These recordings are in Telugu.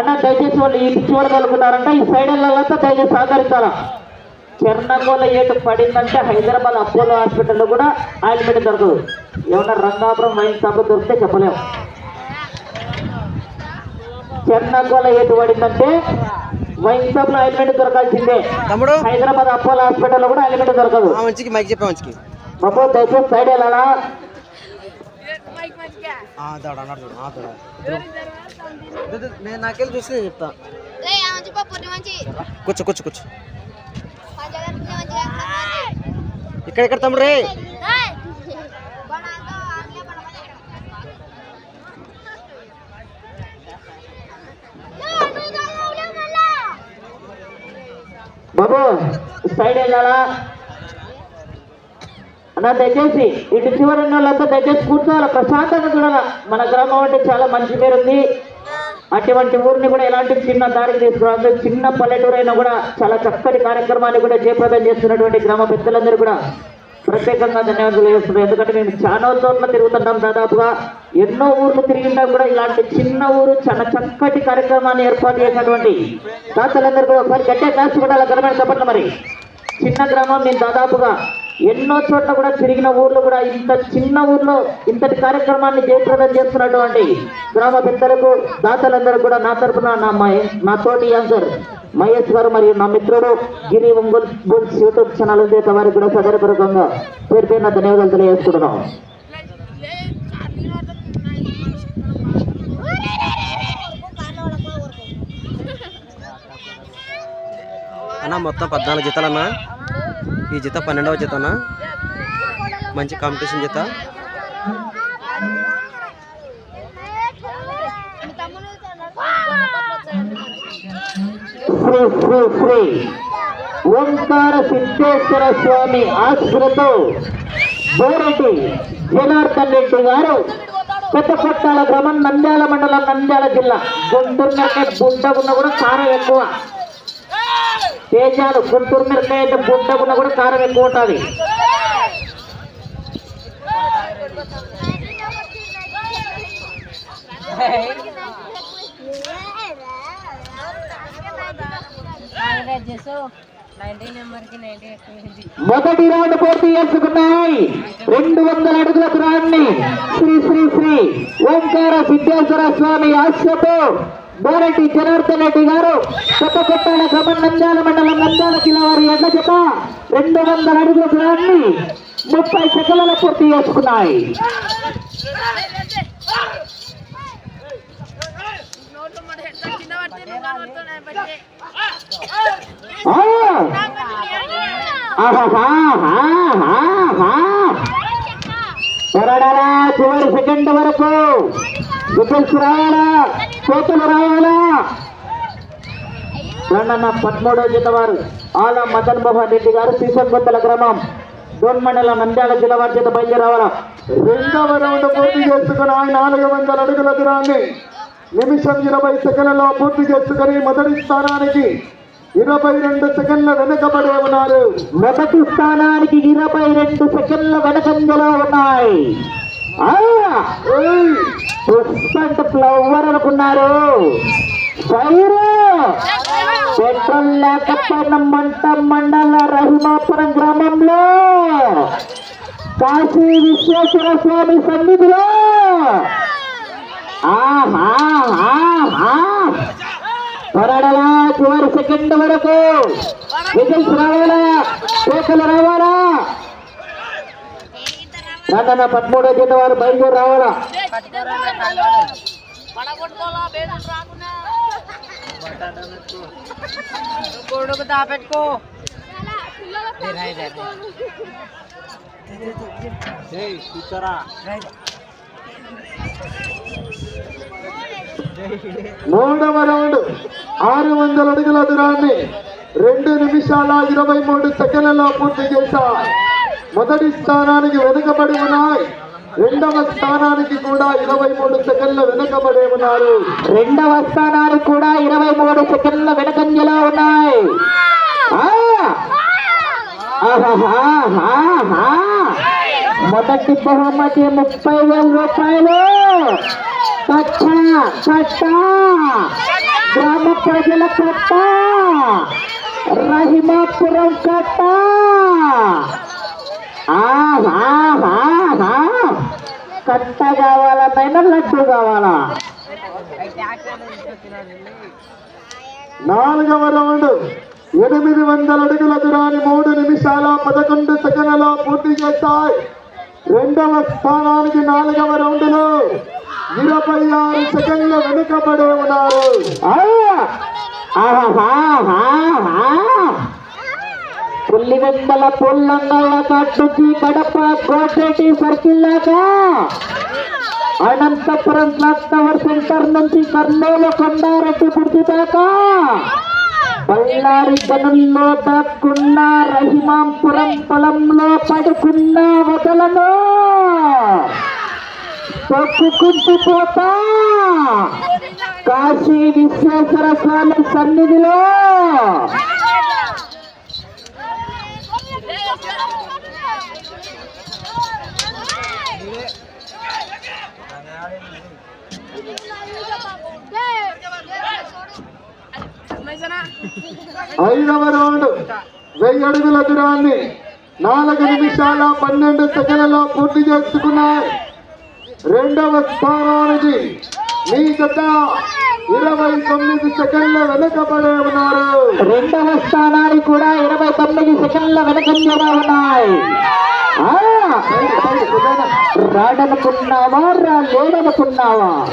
అన్న దయచేసి వాళ్ళు ఈ కలుగుతున్నారంట ఈ సైడ్ వెళ్ళాలంతా దయచేసి సహకరించాలా? చెర్నగోల ఏటు పడిందంటే హైదరాబాద్ అపోలో హాస్పిటల్లో కూడా ఆయిల్మెంట్ దొరకదు. ఏమన్నా రంగాపురం వైన్ షాప్ దొరికితే చెప్పలేము చెర్నగోల ఏటు పడిందంటే వైన్ షాప్లో ఆయిల్మెంట్ దొరకాల్సిందే. హైదరాబాద్ అపోలో హాస్పిటల్లో కూడా ఆయిల్మెంట్ దొరకదు. బాబు దయచేసి సైడ్ వెళ్ళాలా ఆ, దాడు అన్నాడు చూడు, ఆ, దాడు. దు, దు, నేను నాకెళ్ళి చూస్తే నేను చెప్తా రే ఆ మంచి పప్పు పొట్టి మంచి కూర్చో కూర్చో కూర్చో పంచదార పిల్ల మంచిగా ఇక్కడ ఇక్కడ తమ్ముడు రే బనాతో ఆర్లే బనమని బాబు సైడ్ వెళ్ళాలా అన్న దయచేసి ఇటు చివరి వాళ్ళంతా దయచేసి కూర్చోవాలి. ప్రశాంతంగా కూడా మన గ్రామం అంటే చాలా మంచి పేరు ఉంది. అటువంటి ఊరిని కూడా ఎలాంటి చిన్న దారికి తీసుకురావద్దు. చిన్న పల్లెటూరు అయినా కూడా చాలా చక్కటి కార్యక్రమాన్ని కూడా జయప్రదం చేస్తున్నటువంటి గ్రామ పెద్దలందరూ కూడా ప్రత్యేకంగా ధన్యవాదాలు చేస్తున్నారు ఎందుకంటే మేము చాలా చోట్ల తిరుగుతుంటాం దాదాపుగా. ఎన్నో ఊర్లు తిరిగింటాం కూడా ఇలాంటి చిన్న ఊరు చాలా చక్కటి కార్యక్రమాన్ని ఏర్పాటు చేసినటువంటి దాతలందరూ కూడా ఒకసారి గట్టే కాల్చి కూడా ఘనమైన మరి. చిన్న గ్రామం నేను దాదాపుగా ఎన్నో చోట్ల కూడా తిరిగిన ఊర్లో కూడా ఇంత చిన్న ఊర్లో ఇంతటి కార్యక్రమాన్ని జయప్రదం చేస్తున్నటువంటి గ్రామ పెద్దలకు దాతలందరూ కూడా నా తరపున నా మా నా తోటి యాంకర్ మహేష్ గారు మరియు నా మిత్రుడు Giri Ongole bulls YouTube channel ఉంది. వారికి కూడా సదరపూర్వకంగా పేరు పేరున ధన్యవాదాలు తెలియజేసుకుంటున్నాం. అన్న మొత్తం పద్నాలుగు జతలన్నా? ఈ జత పన్నెండవ జతనా? మంచి కాంపిటీషన్ జత? శ్రీ శ్రీ శ్రీ ఓంకార సిద్ధేశ్వర స్వామి ఆశ్రతో బోరెడ్డి జనార్దన్ రెడ్డి గారు పెద్ద కొట్టాల గ్రామం నంద్యాల మండలం నంద్యాల జిల్లా. గుంటూరు మిరకాయ ఉన్న కూడా కారం ఎక్కువ. తేజాలు గుంటూరు మిరకాయ అంటే కూడా కారం ఎక్కువ ఉంటుంది. మొదటి రౌండ్ పూర్తి చేసుకున్నాయి. రెండు వందల అడుగుల దూరాన్ని శ్రీ శ్రీ శ్రీ ఓంకార సిద్ధేశ్వర స్వామి ఆశ్రతో బోరెడ్డి జనార్దన్ రెడ్డి గారు కొత్త కొట్టాల క్రమం నంద్యాల మండలం నంద్యాల జిల్లా వారి ఎడ్ల జత రెండు వందల అడుగుల దూరాన్ని ముప్పై సెకండ్ల పూర్తి చేసుకున్నాయి ఆ! ఆహాహాహాహాహా! పోరాడాలా చివరి సెకండ్ వరకు. డిఫెన్స్ రావాలా కోతులు రావాలా? రెండన్న పదమూడో జత వారు ఆల మదన్ మోహన్ రెడ్డి గారు సీసంకొత్తల గ్రామం. డోన్ మండలం నంద్యాల జిల్లా వారి చేత బయలుదేరి రావాలా రెండవ రౌండ్ పూర్తి చేసుకుని ఆయన నాలుగు వందల అడుగుల దూరాన్ని నిమిషం ఇరవై సెకండ్లలో పూర్తి చేసుకుని మొదటి స్థానానికి ఇరవై రెండు సెకండ్ల వెనుకబడి ఉన్నారు. మొదటి స్థానానికి ఇరవై రెండు సెకండ్ల వెనకంజలో ఉన్నాయి! పుష్పంట్ ఫ్లవర్ అనుకున్నారు. పెట్రోల్ లేకపోయిన మంట మండల రహిమాపురం గ్రామంలో కాశీ విశ్వేశ్వర స్వామి సన్నిధిలో. ఆహా ఆహా పోరాడాలా చివరి సెకండ్ వరకు. విజిల్స్ రావాలా కేకలు రావాలా? రాన్న పదమూడో జత వారు బయలుదేరి రావాలా? దాపెట్టుకో. మూడవ రౌండ్ ఆరు వందల అడుగుల దూరాన్ని రెండు నిమిషాల ఇరవై మూడు సెకండ్లలో పూర్తి చేశారు. మొదటి స్థానానికి వెనుకబడి ఉన్నాయి. రెండవ స్థానానికి కూడా ఇరవై మూడు సెకండ్లు వెనుకబడి ఉన్నారు. రెండవ స్థానానికి కూడా ఇరవై మూడు సెకండ్ల వెనకంజలో ఉన్నాయి. మొదటి బహుమతి ముప్పై వేల రూపాయలు. కట్ట కట్ట గ్రామ ప్రజల కట్ట రహిమాపురం కట్ట ఆహాహాహా. కట్ట కావాలన్నైనా లడ్డు కావాలా? నాలుగవ రౌండ్ ఎనిమిది వందల అడుగుల దూరాన్ని మూడు నిమిషాల పదకొండు సెకండ్లలో పూర్తి చేస్తాయి. రెండవ స్థానానికి నాలుగవ రౌండ్లో ఇరవై ఆరు సెకండ్లు వెనుకబడి ఉన్నారు ఆ! ఆహాహాహాహా. పుల్లివెందల పుల్లంగళ్ళ కట్టుకి కడప కోటేటి సర్కిల్ దాకా అనంతపురం క్లాక్ టవర్ సెంటర్ నుంచి కర్నూలు కొండారెడ్డి పుర్తి దాకా బళ్ళారి గనుల్లో దాక్కున్న రహిమాంపురం పొలంలో పడుకున్న వదలను తొక్కుకుంటూ కాశీ విశ్వేశ్వర స్వామి సన్నిధిలో. ఐదవ రౌండ్ వెయ్యి అడుగుల దూరాన్ని నాలుగు నిమిషాల పన్నెండు సెకండ్లలో పూర్తి చేసుకున్నారు రెండవ స్థానానికి మీ గత ఇరవై తొమ్మిది సెకండ్ల వెనకబడే ఉన్నారు. రెండవ స్థానానికి కూడా ఇరవై తొమ్మిది సెకండ్ల వెనకంజగా ఉన్నాయి. ఆ, రాడనుకున్నావా రా లేడనుకున్నావా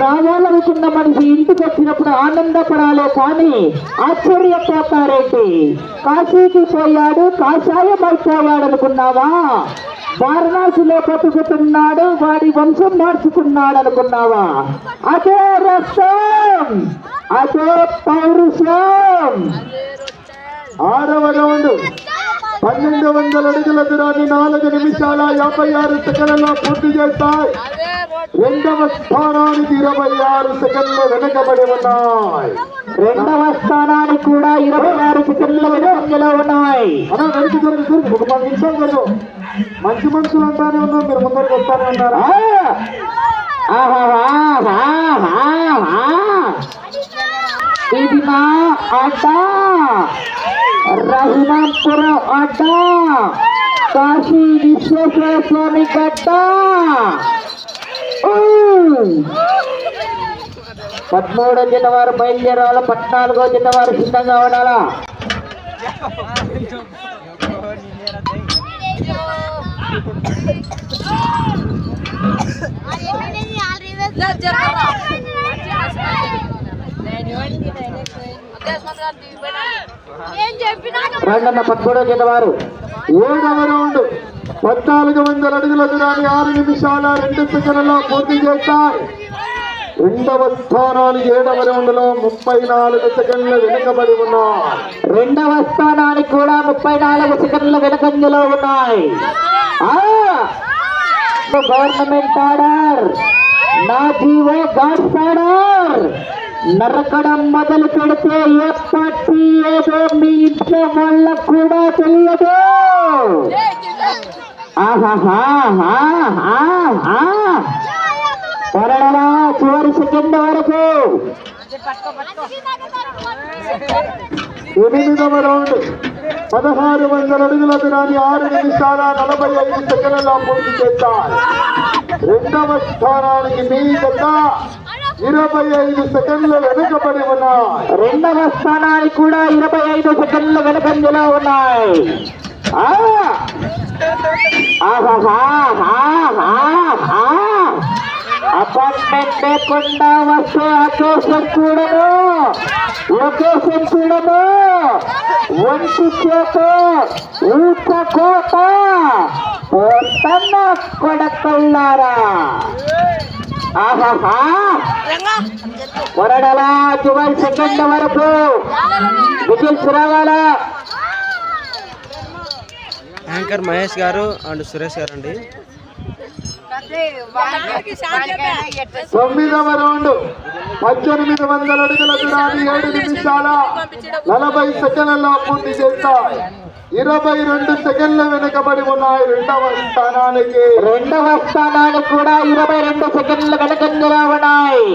రావాలనుకున్న మనిషి ఇంటికి వచ్చినప్పుడు ఆనందపడాలే కానీ ఆశ్చర్యపోతారేంటి? కాశీకి పోయాడు కాషాయం అయిపోయాడు అనుకున్నావా వారణాసిలో బతుకుతున్నాడు వాడి వంశం మార్చుకున్నాడు అనుకున్నావా? అదే రక్తం అదే పౌరుషం. ఆరవ రౌండ్. పన్నెండు వందల అడుగుల దూరాన్ని నాలుగు నిమిషాల యాభై ఆరు సెకండ్లలో పూర్తి చేస్తాయి. రెండవ స్థానానికి ఇరవై ఆరు సెకండ్లు వెనుకబడి ఉన్నాయి. రెండవ స్థానానికి కూడా ఇరవై ఆరు సెకండ్ల వెనుకంజలో ఉన్నాయి. ఒక పది నిమిషాలు జరుగు మంచి మనుషులు అంటానే ఉన్నాం. మీరు ముందరికి వస్తానే! ఇది నా అడ్డ రఘునాథపురం అడ్డ కాశీ విశ్వేశ్వర స్వామి ఊ! పద్మూడో జత వారు బయలుదేరాలి పద్నాలుగో జత వారు సిద్ధంగా ఉండాలా? రెండన్న పద్మూడో జత వారు ఏడవ రౌండ్ పద్నాలుగు వందల అడుగుల దూరాన్ని ఆరు నిమిషాల రెండు సెకండ్లలో పూర్తి చేస్తారు రెండవ స్థానానికి ఏడవ రౌండ్లో ముప్పై నాలుగు సెకండ్లు వెనుకబడి ఉన్నాయి. రెండవ స్థానానికి కూడా ముప్పై నాలుగు సెకండ్లు వెనుకంజలో ఉన్నాయి. Government order. నా జీవో గాడ్స్ ఆర్డర్. నరకడం మొదలు పెడితే ఏ పార్టీ ఏదో మీ ఇంట్లో వాళ్ళకు కూడా తెలియదు. ఆహాహాహాహా. పొరడరా చివరి సెకండ్ వరకు. ఎనిమిదవ రౌండ్. పదహారు వందల అడుగుల దూరాన్ని ఆరు నిమిషాల నలభై ఐదు సెకండ్లలో పూర్తి చేస్తాయి రెండవ స్థానానికి మీ జత ఇరవై ఐదు సెకండ్లు వెనుకబడి ఉన్నాయి. రెండవ స్థానానికి కూడా ఇరవై ఐదు సెకండ్ల వెనకంజలో ఉన్నాయి. ఆ! అపార్ట్మెంట్ లేకుండా వస్తే అకేషన్ చూడను. లొకేషన్ చూడను? ఒంటి చేత ఊట కోట. పోతన్న కొడకల్లారా. ఆహాహా. వరడలా చివరి సెకండ్ వరకు. విజిల్స్ రావాలా? యాంకర్ మహేష్ గారు అండ్ సురేష్ గారు అండి తొమ్మిదవ రౌండ్. పద్దెనిమిది వందల అడుగుల దూరాన్ని ఏడు నిమిషాల నలభై సెకండ్లలో పూర్తి చేస్తాయి ఇరవై రెండు సెకండ్ల వెనుకబడి ఉన్నాయి. రెండవ స్థానానికి రెండవ స్థానానికి కూడా ఇరవై రెండు సెకండ్ల వెనకంజలో ఉన్నాయి.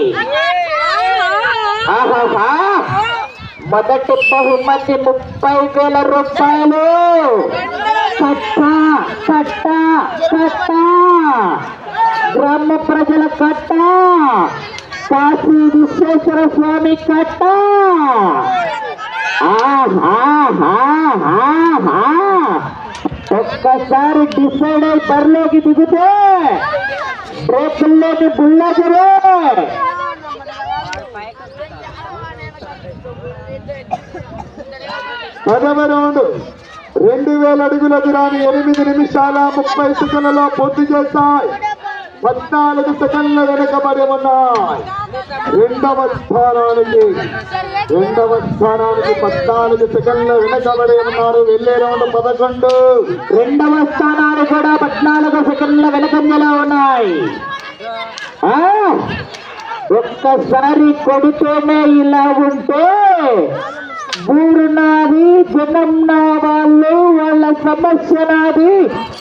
మొదటి బహుమతి ముప్పై వేల రూపాయలు. కట్ట కట్ట కట్ట గ్రామ ప్రజల కట్ట. కాశీ విశ్వేశ్వర స్వామి కట్ట. ఒక్కసారి డిసైడ్ అయి బరిలోకి దిగితే రేపుల్లోకి బుల్లజరే పదవ రౌండ్. రెండు వేల అడుగుల దూరాన్ని ఎనిమిది నిమిషాల ముప్పై సెకండ్లలో పూర్తి చేస్తాయి. పద్నాలుగు సెకండ్ల వెనుకబడి ఉన్నాయి. రెండవ స్థానానికి రెండవ స్థానానికి పద్నాలుగు సెకండ్ల వెనుకబడి ఉన్నారు. వెళ్ళే రౌండ్ పదకొండు. రెండవ స్థానాలు కూడా పద్నాలుగు సెకండ్ల వెనకంజలో ఉన్నాయి. ఒక్కసారి కొడుతూనే ఇలా ఉంటే ఊరు నాది జనం నా వాళ్ళు వాళ్ళ సమస్య నాది.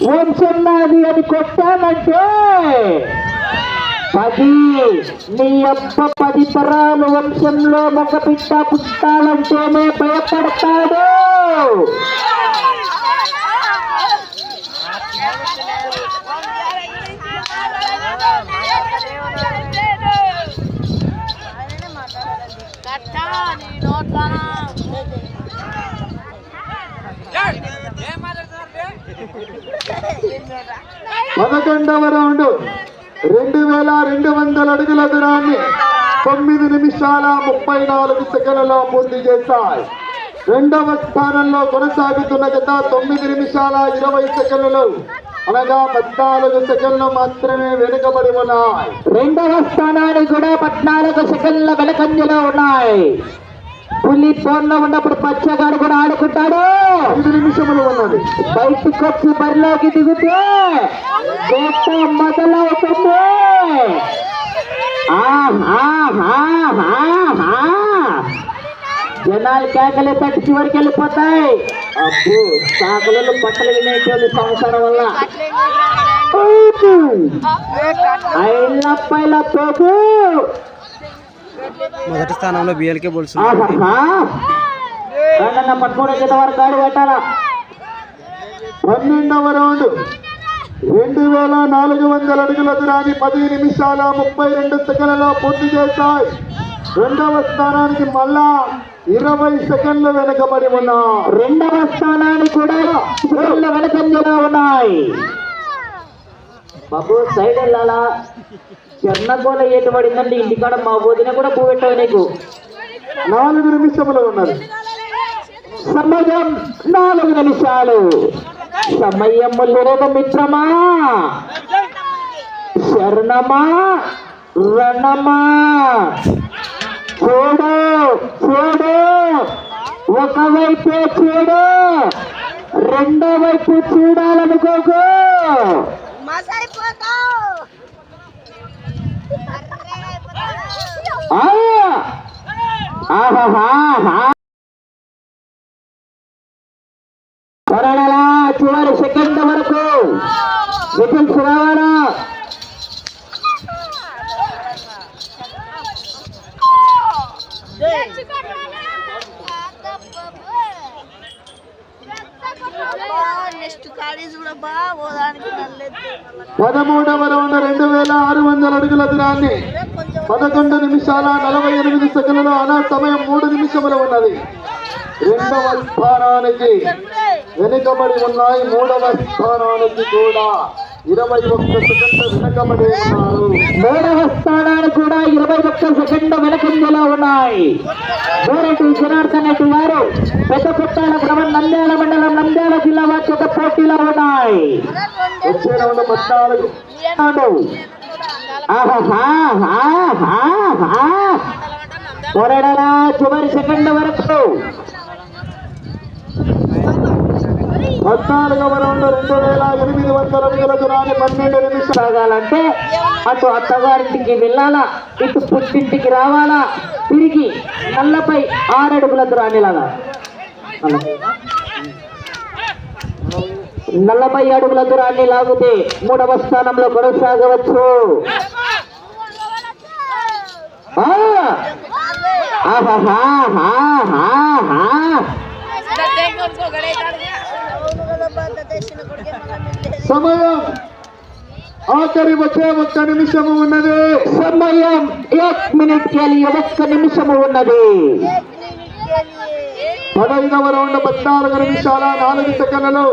వంశం నాది అని కొట్టానంటే పది నీ అబ్బ పది తరాలు వంశంలో మగ పిట్ట పుట్టాలంటేనే భయపడతాడు కట్టా నీ నోట్లనా సెకండవ రౌండ్. రెండు వేల రెండు వందల అడుగుల దూరాన్ని తొమ్మిది నిమిషాల ముప్పై నాలుగు సెకండ్లలో పూర్తి చేశాయి. రెండవ స్థానంలో కొనసాగుతున్న జత తొమ్మిది నిమిషాల ఇరవై సెకండ్లు. అనగా పద్నాలుగు సెకండ్లు మాత్రమే వెనుకబడి ఉన్నాయి. రెండవ స్థానానికి కూడా పద్నాలుగు సెకండ్ల వెనకంజలో ఉన్నాయి. పులి ఫోన్లో ఉన్నప్పుడు పచ్చగాడు కూడా ఆడుకుంటాడు. ఐదు నిమిషములు ఉన్నది. బయటికి వచ్చి బరిలోకి దిగితే మొదలవుతుంది. జనాలు కేకలు తట్టి చివరికి వెళ్ళిపోతాయి. అబ్బో సాకులలో బట్టలు వినేటువంటి సంవత్సరం వల్ల. ఐళ్ళప్పైల తోపు. మొదటి స్థానంలో బిఎల్కే బుల్స్ పదమూడు వరకు పెట్టాలా పన్నెండవ రౌండ్. రెండు వేల నాలుగు వందల అడుగుల దూరాన్ని పది నిమిషాల ముప్పై రెండు సెకండ్లలో పూర్తి చేశాయి. రెండవ స్థానానికి మళ్ళా ఇరవై సెకండ్లు వెనుకబడి ఉన్నా రెండవ స్థానాన్ని కూడా సెకండ్ల ఉన్నాయి. బాబు సైడ్ వెళ్ళాలా? చెన్నగోల ఏటు పడిందంటే ఇంటికాడ మా వదిన కూడా పువ్వెట్టావు నీకు. నాలుగు నిమిషములు ఉన్నది సమయం నాలుగు నిమిషాలు. సమయం లేదు మిత్రమా. శరణమా రణమా. చూడు చూడు. ఒకవైపే చూడు రెండో వైపు చూడాలనుకోకు. ఆ! ఆహాహా కొరడలా చివరి సెకండ్ వరకు విపిల్స్ రావాలా నెక్స్ట్ పదమూడవ రౌండ్ రెండు వేల ఆరు వందల అడుగుల దూరాన్ని పదకొండు నిమిషాల నలభై ఎనిమిది సెకండ్లలో అనా సమయం మూడు నిమిషములు ఉన్నది. రెండవ స్థానానికి వెనుకబడి ఉన్నాయి మూడవ స్థానానికి కూడా. ఇరవై ఒక్క సెకండ్లు వెనుకబడి ఉన్నారు. మూడవ స్థానాలు కూడా ఇరవై ఒక్క సెకండ్ వెనకంజలో ఉన్నాయి. గోరెడ్డి జనార్దన్ రెడ్డి గారు పెద్ద కొట్టాల గ్రామం నంద్యాల మండలం నంద్యాల జిల్లా వారి చేత పోటీలో ఉన్నాయి. వచ్చే రౌండ్ పద్నాలుగు. చివరి సెకండ్ వరకు. పద్నాలుగవ రౌండ్ రెండు వేల ఎనిమిది వందల అడుగుల దూరాన్ని పన్నెండు నిమిషాలు సాగాలంటే అటు అత్తగారింటికి వెళ్ళాలా ఇటు పుట్టింటికి రావాలా తిరిగి నల్లపై ఆరడుగుల దూరాన్ని లాగా నలభై అడుగుల దూరాన్ని లాగితే మూడవ స్థానంలో కొనసాగవచ్చు. ఆ! సమయం. ఆఖరి వచ్చే ఒక్క నిమిషము ఉన్నది. సమయం. ఏక్ మినిట్ కేలి ఒక్క నిమిషము ఉన్నది. పదహైదవ రౌండ్ పద్నాలుగు నిమిషాల నాలుగు సెకండ్లు.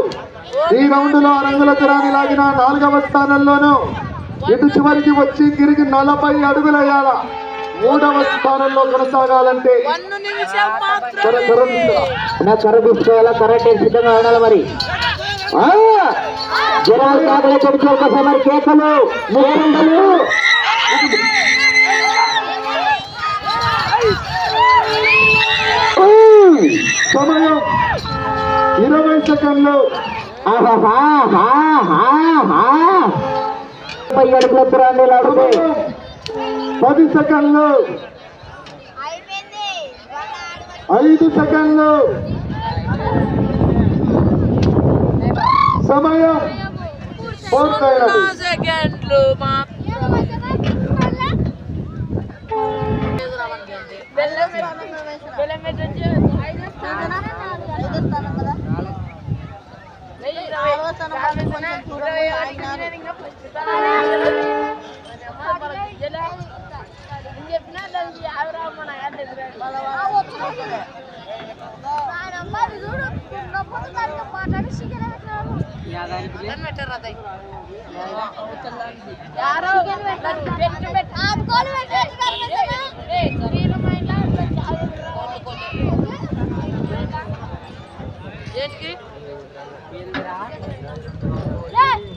ఈ రౌండ్లో రంగుల దూరాన్ని లాగిన నాలుగవ స్థానంలోను ఇటు చివరికి వచ్చి తిరిగి నలభై అడుగులయ్యాల మూడవ స్థానంలో కొనసాగాలంటే. నా తీసుకోవాలా? కరెంట్ సిద్ధంగా ఉండాలి మరి? జనాలు కాకలే కొడుకు ఒకసారి మరి కేకలు మూడండలు సమయం ఇరవై సెకండ్లు. ముప్పై అడుగుల పది సెకండ్లు. ఐదు సెకండ్లు. సమయం పూర్తయినది సెకండ్లు మా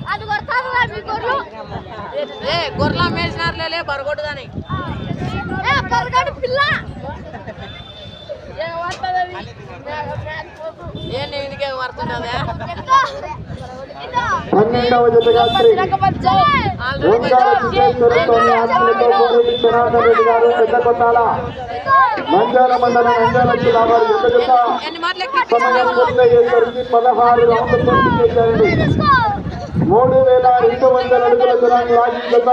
అది కొడతాను మీ గొర్రెలు ఏ గొర్రెల మేసినారులే బరగొట్టు కానీ ఏ పొరగడు పిల్ల ఏ పన్నెండవ జతగా శ్రీ ఓంకార సిద్ధేశ్వరస్వామి ఆశీస్సులతో కోరేటి జనార్దన్ రెడ్డి గారు పెద్ద కొట్టాల నంద్యాల మండలం నంద్యాల జిల్లా వారి జత మాటలు సమయం పూర్తయ్యేసరికి పదహారు రౌండ్లు పూర్తి చేశారండి. మూడు వేల రెండు వందల అడుగుల దూరాన్ని లాగి జత